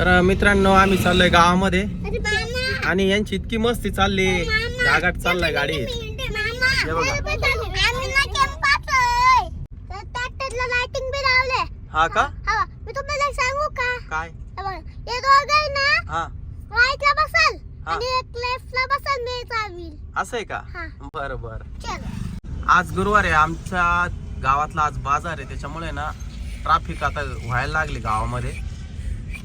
तर मित्रांनो आम्ही चाललोय गावामध्ये. आणि यांची इतकी मस्ती चालली. गागाट चाललाय गाडी हे हा का? मी तुम्हाला सांगू का? काय? हे दोघं ना हा. राईट ला बसल. आणि एक लेफ्ट ला बसल मी चालवील असं आहे का? हा. बर बर. आज गुरुवार आहे. आमच्या गावातला आज बाजार आहे. त्याच्यामुळे ना ट्राफिक आता व्हायला लागली गावामध्ये.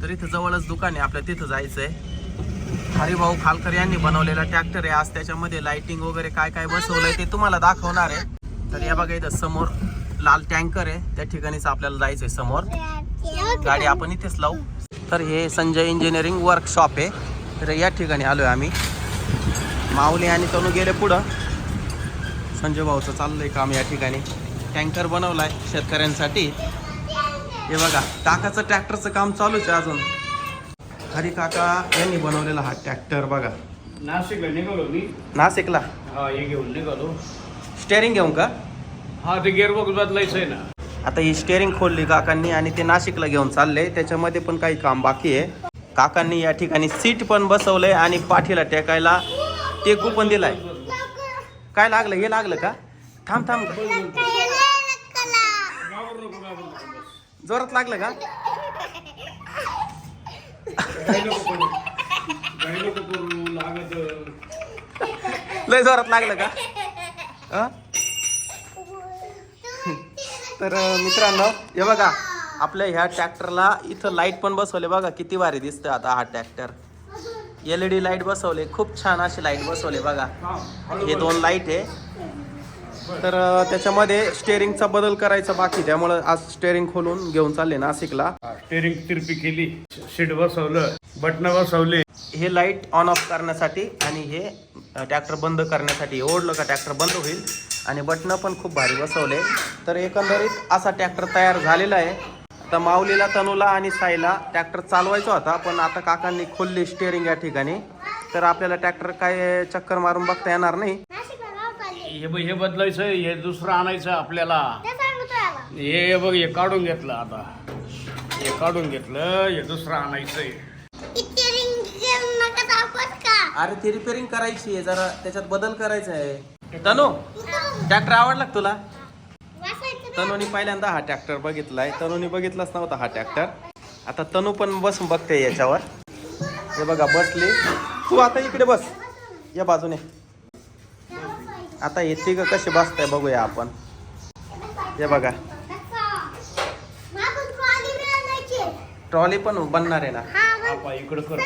तर इथं जवळच दुकान आहे आपल्या तिथं जायचंय. हरिभाऊ खालकर यांनी बनवलेला ट्रॅक्टर आहे. आज त्याच्यामध्ये लाइटिंग वगैरे काय काय बसवलंय ते तुम्हाला दाखवणार आहे. तर या बघा इथं समोर लाल टँकर आहे. त्या ठिकाणीच आपल्याला जायचंय समोर. गाडी आपण इथेच लावू. तर हे संजय इंजिनिअरिंग वर्कशॉप आहे. तर या ठिकाणी आलोय आम्ही. माऊली आणि तनू गेले पुढं. संजय भाऊचं चाललंय काम या ठिकाणी. टँकर बनवलाय शेतकऱ्यांसाठी. हे बघा काकाचं ट्रॅक्टरचं काम चालूच आहे अजून. हरी काका यांनी बनवलेला हा ट्रॅक्टर बघा. नाशिकला निघालो मी. नाशिकला? हा हे घेऊन निघालो. स्टेअरिंग घेऊन का? हा ते गेअरबॉक्स बदलायचं आहे ना. आता ही स्टेअरिंग खोलली काकांनी आणि ते नाशिकला घेऊन चालले. त्याच्यामध्ये पण काही काम बाकी आहे. काकांनी या ठिकाणी सीट पण बसवलंय आणि पाठीला टेकायला टेकू पण दिलाय. काय लागलं? हे लागलं का? थांब थांब. जोरात लागलं का? लय जोरात लागलं का? तर मित्रांनो हे बघा आपल्या ह्या ट्रॅक्टरला इथं लाइट पण बसवले बघा किती भारी दिसतं आता हा tractor. L E D light बसवले खूप छान अशी लाइट बसवले बघा. हे दोन लाइट आहे. तर त्याच्यामध्ये स्टेअरिंगचा बदल करायचा बाकी त्यामुळं आज स्टेअरिंग खोलून घेऊन चालले नाशिकला. स्टेरिंग तिरपी केली सीट बसवलं बटन बसवले. हे लाइट ऑन ऑफ करण्यासाठी आणि हे ट्रॅक्टर बंद करण्यासाठी ओढलं का ट्रॅक्टर बंद होईल? आणि बटणं पण खूप भारी बसवले. तर एकंदरीत असा ट्रॅक्टर तयार झालेला आहे. आता माऊलीला तनूला आणि साईला ट्रॅक्टर चालवायचा होता पण आता काकांनी खोलली स्टेअरिंग या ठिकाणी. तर आपल्याला ट्रॅक्टर काय चक्कर मारून बघता येणार नाही. हे बघ हे बदलायचं हे दुसरं आणायचं आपल्याला. हे बघ हे काढून घेतलं आता. हे काढून घेतलं हे दुसरं आणायचंय. अरे ती रिपेअरिंग करायची आहे जरा त्याच्यात बदल करायचा आहे. तनू ट्रॅक्टर आवडला का तुला? तनुनी पहिल्यांदा हा ट्रॅक्टर बघितलाय. तनुनी बघितलाच नव्हता हा ट्रॅक्टर आता तनू पण बसून बघते याच्यावर. हे बघा बसली. तू आता इकडे बस. या बाजूने. आता हे तिघ कसे बसताय बघूया आपण. हे बघा. ट्रॉली पण बनणार आहे ना? इकडं कर.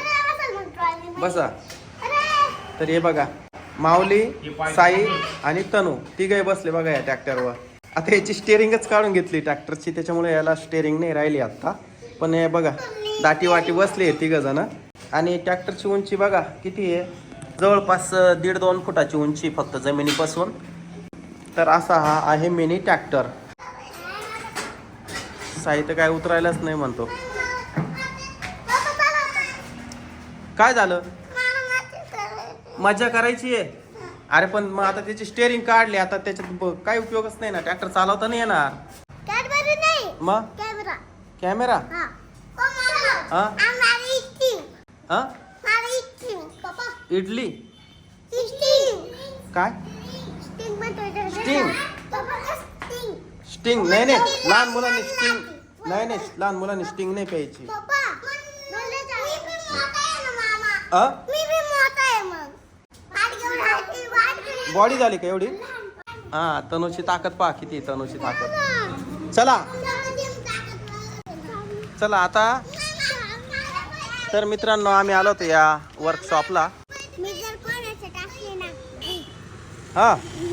बसा. तर हे बघा माऊली साई आणि तनू तिघही बसले बघा या ट्रॅक्टरवर आता याची स्टेअरिंगच काढून घेतली ट्रॅक्टरची त्याच्यामुळे याला स्टेअरिंग नाही राहिली आता. पण हे बघा दाटी वाटी बसली आहे तिघ जण. आणि ट्रॅक्टरची उंची बघा किती आहे? जवळपास दीड दोन फुटाची उंची फक्त जमिनीपासून. तर असा हा आहे मिनी ट्रॅक्टर. साई तर काय उतरायलाच नाही म्हणतो. काय झालं? मजा करायची आहे? अरे पण मग आता त्याची स्टेअरिंग काढली आता त्याच्यात काय उपयोगच नाही ना. ट्रॅक्टर चालवता नाही येणार. मग? कॅमेरा. हा. हा? इडली. काय? स्टिंग नाही नाही. लहान मुलांनी स्टिंग नाही नाही. लहान मुलांनी स्टिंग नाही प्यायची. बॉडी झाली का एवढी? हा तनुची ताकद पहा किती तनुची ताकद. चला. चला आता. तर मित्रांनो आम्ही आलो होतो या वर्कशॉपला मी